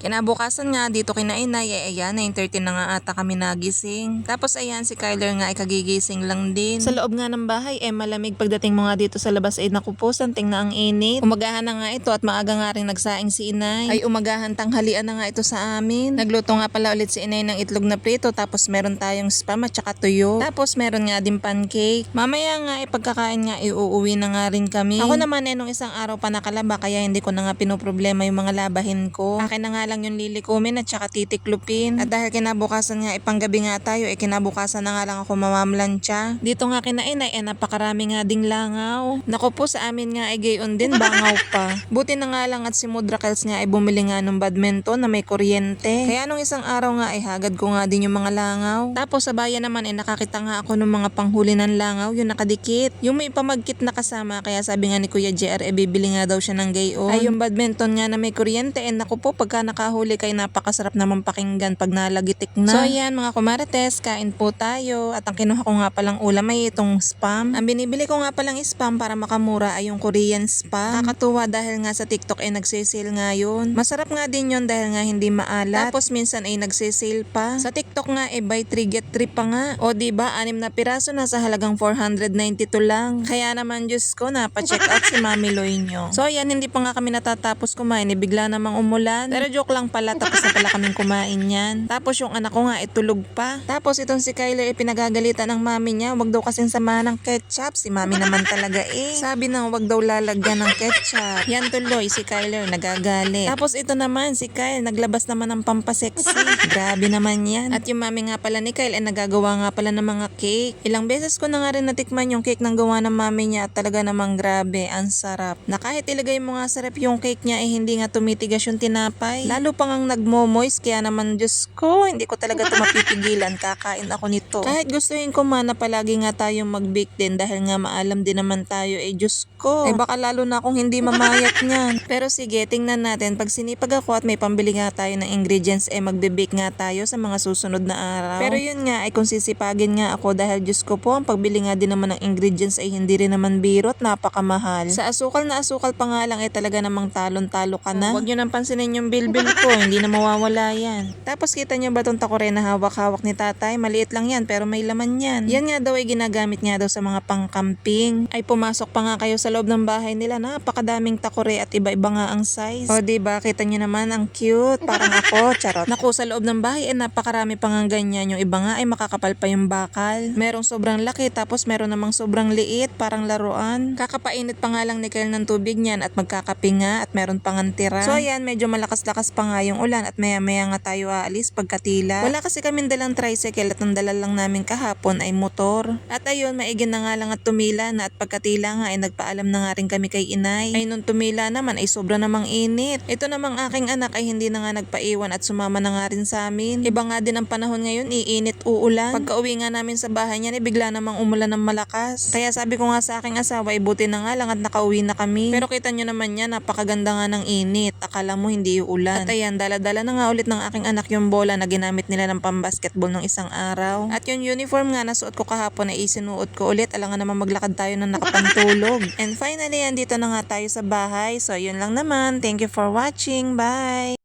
Kinabukasan nga dito kina inay, eh, ayan, 9.30 na nga ata kami nagising. Tapos ayan, si Kyler nga ay kagigising lang din. Sa loob nga ng bahay, eh malamig pagdating mo nga dito sa labas, eh naku po, santing na ang init. Umagahan na nga ito at maaga nga rin nagsaing si inay. Ay umagahan tanghalian na nga ito sa amin. Nagluto nga pala ulit si inay ng itlog na prito, tapos meron tayong spam at saka tuyo. Tapos meron nga din pancake. Mamaya nga, eh pagkakain nga, iuuwi na nga rin kami. Ako naman eh, nung isang araw pa nakalaba, kaya hindi ko na nga pinoproblema yung mga labahin ko. Akin na nga lang yung lilikumin at saka titiklupin. At dahil kinabukasan nga ipanggabi nga tayo, eh kinabukasan na nga lang ako mamamlansya. Dito nga kinain ay eh, napakarami nga ding langaw. Nako po sa amin nga ay gayon din, bangaw pa. Buti na nga lang at si Mudrakels nga ay bumili nga ng badminton na may kuryente. Kaya nung isang araw nga ay hagad ko nga din yung mga langaw. Tapos sa bayan naman ay nakakita nga ako ng mga panghuli ng langaw, yung nakadikit. Yung may pamagkit na kasama, kaya sabi nga ni Kuya JR, eh bibili nga daw siya ng gayon. Ay yung badminton nga na may kuryente, eh naku po, pagka nakahuli kay napakasarap naman pakinggan pag nalagitik na. So ayan mga kumarites, kain po tayo. At ang kinuha ko nga palang ulam ay itong spam. Ang binibili ko nga palang spam para makamura ay yung Korean spam. Nakakatuwa dahil nga sa TikTok ay nagsisale nga yun. Masarap nga din yun dahil nga hindi maalat. Tapos minsan ay nagsisale pa. Sa TikTok nga ay buy 3 get 3 pa nga. O di ba anim na piraso nasa halagang 492 lang. Kaya naman Diyos ko na pa-check out si Mami Loy nyo. So ayan, hindi pa nga kami natatapos kumain. Eh, bigla namang umulan. Pero joke lang pala, tapos na pala kaming kumain yan. Tapos yung anak ko nga, itulog pa. Tapos itong si Kyler, eh, pinagagalitan ng mami niya. Wag daw kasing samahan ng ketchup. Si mami naman talaga eh. Sabi nang wag daw lalagyan ng ketchup. Yan tuloy, si Kyler nagagalit. Tapos ito naman, si Kyle, naglabas naman ng pampaseksi. Grabe naman yan. At yung mami nga pala ni Kyle, eh, nagagawa nga pala ng mga cake. Ilang beses ko na nga rin natikman yung cake ng gawa ng mami niya at talaga namang grabe, ang sarap. Na kahit ilagay mo nga sa rep yung cake niya, eh hindi nga tumitigas yung tinapay. Lalo pa ngang nagmo-moist, kaya naman Diyos ko, hindi ko talaga ito mapipigilan. Kakain ako nito. Kahit gustuhin ko man na palagi nga tayong mag-bake din dahil nga maalam din naman tayo, eh Diyos ko. Eh baka lalo na akong hindi mamayat niyan. Pero sige, tingnan natin. Pag sinipag ako at may pambili nga tayo ng ingredients, eh magbe-bake nga tayo sa mga susunod na araw. Pero yun nga, ay kung sisipagin nga ako dahil Diyos ko po, ang pagbili nga din naman ng ingredients ay hindi rin naman biro at napakamahal. Sa asukal na asukal pa nga lang, eh talaga namang talon-talo ka na. Huwag nyo nang pansinin yung bilbil ko, hindi na mawawala yan. Tapos kita nyo ba itong takore na hawak-hawak ni tatay? Maliit lang yan, pero may laman yan. Yan nga daw ay ginagamit nga daw sa mga pangkamping. Ay pumasok pa nga kayo sa loob ng bahay nila, napakadaming takore at iba-iba nga ang size. O diba, kita nyo naman, ang cute. Parang ako, charot. Naku, sa loob ng bahay, eh napakarami pa nga ganyan. Yung iba nga ay makakapal pa yung bakal. Merong sobrang laki, tapos meron namang sobrang liit, parang laruan. Kakapainit pa nga lang ni Kyle ng tubig niyan at magkakape nga at meron pang tira. So ayan, medyo malakas-lakas pa nga yung ulan at maya-maya nga tayo aalis pagkatila. Wala kasi kaming dalang tricycle at ang dala lang namin kahapon ay motor. At ayun, maigin na nga lang at tumila na at pagkatila nga ay nagpaalam na nga rin kami kay inay. Ay nung tumila naman ay sobra namang init. Ito namang aking anak ay hindi na nga nagpaiwan at sumama na nga rin sa amin. Iba nga din ang panahon ngayon, iinit uulan. Pagka uwi nga namin sa bahay niya, eh, bigla namang umulan ng malakas. Kaya sabi ko nga sa aking asawa, ay buti na nga lang at nakauwi na kami. Pero kita nyo naman yan, napakaganda nga ng init. Akala mo hindi uulan. At ayan, dala-dala na nga ulit ng aking anak yung bola na ginamit nila ng pambasketball ng isang araw. At yung uniform nga nasuot ko kahapon ay isinuot ko ulit. Alangan naman maglakad tayo ng nakapantulog. And finally, andito na nga tayo sa bahay. So, yun lang naman. Thank you for watching. Bye!